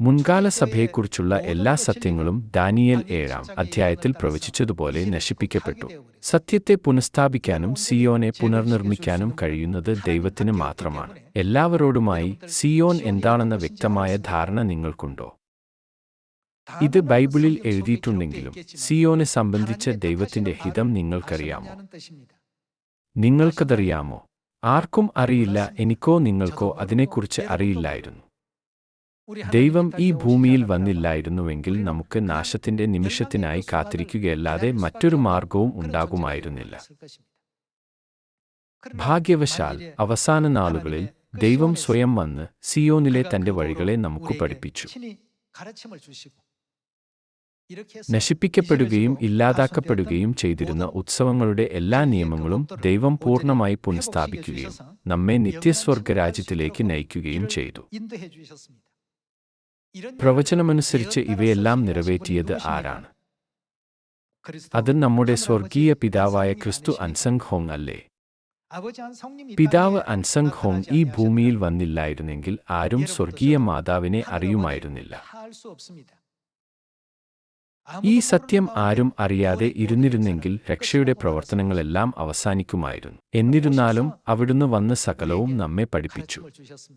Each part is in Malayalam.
മുൻകാല സഭയെക്കുറിച്ചുള്ള എല്ലാ സത്യങ്ങളും ഡാനിയൽ ഏഴാം അധ്യായത്തിൽ പ്രവചിച്ചതുപോലെ നശിപ്പിക്കപ്പെട്ടു. സത്യത്തെ പുനഃസ്ഥാപിക്കാനും സിയോനെ പുനർനിർമ്മിക്കാനും കഴിയുന്നത് ദൈവത്തിന് മാത്രമാണ്. എല്ലാവരോടുമായി സിയോൻ എന്താണെന്ന വ്യക്തമായ ധാരണ നിങ്ങൾക്കുണ്ടോ? ഇത് ബൈബിളിൽ എഴുതിയിട്ടുണ്ടെങ്കിലും സിയോനെ സംബന്ധിച്ച ദൈവത്തിന്റെ ഹിതം നിങ്ങൾക്കറിയാമോ? നിങ്ങൾക്കതറിയാമോ? ആർക്കും അറിയില്ല എനിക്കോ നിങ്ങൾക്കോ അതിനെക്കുറിച്ച് അറിയില്ലായിരുന്നു. ദൈവം ഈ ഭൂമിയിൽ വന്നില്ലായിരുന്നുവെങ്കിൽ നമുക്ക് നാശത്തിന്റെ നിമിഷത്തിനായി കാത്തിരിക്കുകയല്ലാതെ മറ്റൊരു മാർഗവും ഉണ്ടാകുമായിരുന്നില്ല. ഭാഗ്യവശാൽ അവസാന നാളുകളിൽ ദൈവം സ്വയം വന്ന് സിയോനിലെ തന്റെ വഴികളെ നമുക്ക് പഠിപ്പിച്ചു. നശിപ്പിക്കപ്പെടുകയും ഇല്ലാതാക്കപ്പെടുകയും ചെയ്തിരുന്ന ഉത്സവങ്ങളുടെ എല്ലാ നിയമങ്ങളും ദൈവം പൂർണമായി പുനഃസ്ഥാപിക്കുകയും നമ്മെ നിത്യസ്വർഗരാജ്യത്തിലേക്ക് നയിക്കുകയും ചെയ്തു. പ്രവചനമനുസരിച്ച് ഇവയെല്ലാം നിറവേറ്റിയത് ആരാണ്? അത് നമ്മുടെ സ്വർഗീയ പിതാവായ ക്രിസ്തു അൻസംഗ് ഹോങ് അല്ലേ? പിതാവ് അൻസംഗ് ഹോങ് ഈ ഭൂമിയിൽ വന്നില്ലായിരുന്നെങ്കിൽ ആരും സ്വർഗീയ മാതാവിനെ അറിയുമായിരുന്നില്ല. ഈ സത്യം ആരും അറിയാതെ ഇരുന്നിരുന്നെങ്കിൽ രക്ഷയുടെ പ്രവർത്തനങ്ങളെല്ലാം അവസാനിക്കുമായിരുന്നു. എന്നിരുന്നാലും അവിടുന്ന് വന്ന സകലവും നമ്മെ പഠിപ്പിച്ചു.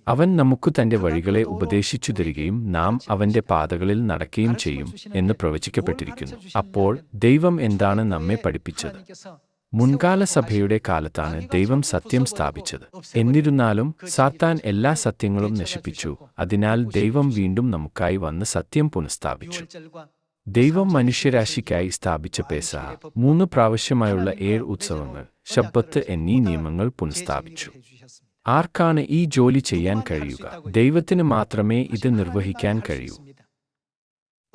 അവൻ നമുക്ക് തന്റെ വഴികളെ ഉപദേശിച്ചു തരികയും നാം അവന്റെ പാതകളിൽ നടക്കുകയും ചെയ്യും എന്ന് പ്രവചിക്കപ്പെട്ടിരിക്കുന്നു. അപ്പോൾ ദൈവം എന്താണ് നമ്മെ പഠിപ്പിച്ചത്? മുൻകാല സഭയുടെ കാലത്താണ് ദൈവം സത്യം സ്ഥാപിച്ചത്. എന്നിരുന്നാലും സാത്താൻ എല്ലാ സത്യങ്ങളും നശിപ്പിച്ചു. അതിനാൽ ദൈവം വീണ്ടും നമുക്കായി വന്ന് സത്യം പുനഃസ്ഥാപിച്ചു. ദൈവം മനുഷ്യരാശിക്കായി സ്ഥാപിച്ച പേസ മൂന്ന് പ്രാവശ്യമായുള്ള ഏഴ് ഉത്സവങ്ങൾ ശബ്ബത്ത് എന്നീ നിയമങ്ങൾ പുനഃസ്ഥാപിച്ചു. ആർക്കാണ് ഈ ജോലി ചെയ്യാൻ കഴിയുക? ദൈവത്തിന് മാത്രമേ ഇത് നിർവഹിക്കാൻ കഴിയൂ.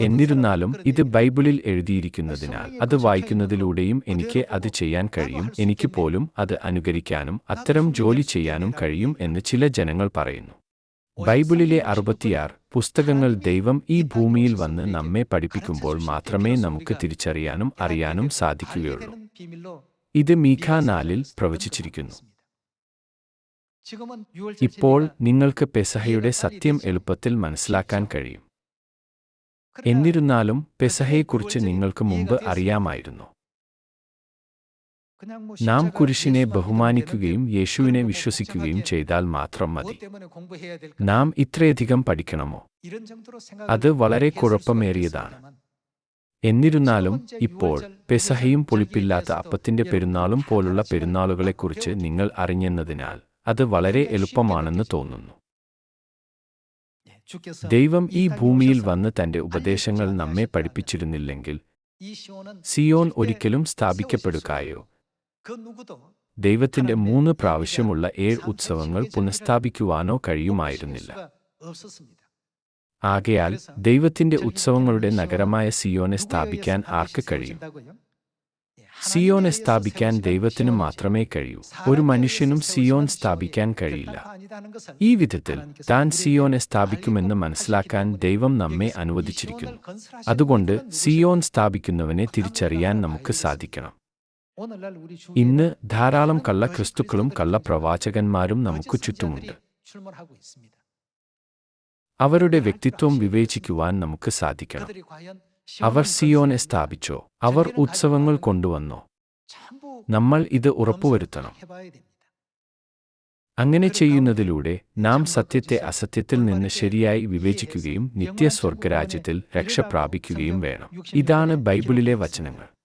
എന്നിരുന്നാലും ഇത് ബൈബിളിൽ എഴുതിയിരിക്കുന്നതിനാൽ അത് വായിക്കുന്നതിലൂടെയും എനിക്ക് അത് ചെയ്യാൻ കഴിയും. എനിക്ക് പോലും അത് അനുകരിക്കാനും അത്തരം ജോലി ചെയ്യാനും കഴിയും എന്ന് ചില ജനങ്ങൾ പറയുന്നു. ബൈബിളിലെ അറുപത്തിയാറ് പുസ്തകങ്ങൾ ദൈവം ഈ ഭൂമിയിൽ വന്ന് നമ്മെ പഠിപ്പിക്കുമ്പോൾ മാത്രമേ നമുക്ക് തിരിച്ചറിയാനും അറിയാനും സാധിക്കുകയുള്ളൂ. ഇത് മീഖ നാലിൽ പ്രവചിച്ചിരിക്കുന്നു. ഇപ്പോൾ നിങ്ങൾക്ക് പെസഹയുടെ സത്യം എളുപ്പത്തിൽ മനസ്സിലാക്കാൻ കഴിയും. എന്നിരുന്നാലും പെസഹയെക്കുറിച്ച് നിങ്ങൾക്ക് മുമ്പ് അറിയാമായിരുന്നു. നാം കുരിശിനെ ബഹുമാനിക്കുകയും യേശുവിനെ വിശ്വസിക്കുകയും ചെയ്താൽ മാത്രം മതി. നാം ഇത്രയധികം പഠിക്കണമോ? അത് വളരെ കുഴപ്പമേറിയതാണ്. എന്നിരുന്നാലും ഇപ്പോൾ പെസഹയും പുളിപ്പില്ലാത്ത അപ്പത്തിന്റെ പെരുന്നാളും പോലുള്ള പെരുന്നാളുകളെക്കുറിച്ച് നിങ്ങൾ അറിഞ്ഞെന്നതിനാൽ അത് വളരെ എളുപ്പമാണെന്ന് തോന്നുന്നു. ദൈവം ഈ ഭൂമിയിൽ വന്ന് തന്റെ ഉപദേശങ്ങൾ നമ്മെ പഠിപ്പിച്ചിരുന്നില്ലെങ്കിൽ സിയോൻ ഒരിക്കലും സ്ഥാപിക്കപ്പെടുകയോ? ദൈവത്തിന്റെ മൂന്ന് പ്രാവശ്യമുള്ള ഏഴ് ഉത്സവങ്ങൾ പുനഃസ്ഥാപിക്കുവാനോ കഴിയുമായിരുന്നില്ല. ആകയാൽ ദൈവത്തിന്റെ ഉത്സവങ്ങളുടെ നഗരമായ സിയോനെ സ്ഥാപിക്കാൻ ആർക്ക് കഴിയും? സിയോനെ സ്ഥാപിക്കാൻ ദൈവത്തിന് മാത്രമേ കഴിയൂ. ഒരു മനുഷ്യനും സിയോൻ സ്ഥാപിക്കാൻ കഴിയില്ല. ഈ വിധത്തിൽ താൻ സിയോനെ സ്ഥാപിക്കുമെന്ന് മനസ്സിലാക്കാൻ ദൈവം നമ്മെ അനുവദിച്ചിരിക്കുന്നു. അതുകൊണ്ട് സിയോൻ സ്ഥാപിക്കുന്നവനെ തിരിച്ചറിയാൻ നമുക്ക് സാധിക്കണം. ഇന്ന് ധാരാളം കള്ള ക്രിസ്തുക്കളും കള്ള പ്രവാചകന്മാരും നമുക്ക് ചുറ്റുമുണ്ട്. അവരുടെ വ്യക്തിത്വം വിവേചിക്കുവാൻ നമുക്ക് സാധിക്കണം. അവർ സിയോനെ സ്ഥാപിച്ചോ? അവർ ഉത്സവങ്ങൾ കൊണ്ടുവന്നോ? നമ്മൾ ഇത് ഉറപ്പുവരുത്തണം. അങ്ങനെ ചെയ്യുന്നതിലൂടെ നാം സത്യത്തെ അസത്യത്തിൽ നിന്ന് ശരിയായി വിവേചിക്കുകയും നിത്യസ്വർഗരാജ്യത്തിൽ രക്ഷ പ്രാപിക്കുകയും വേണം. ഇതാണ് ബൈബിളിലെ വചനങ്ങൾ.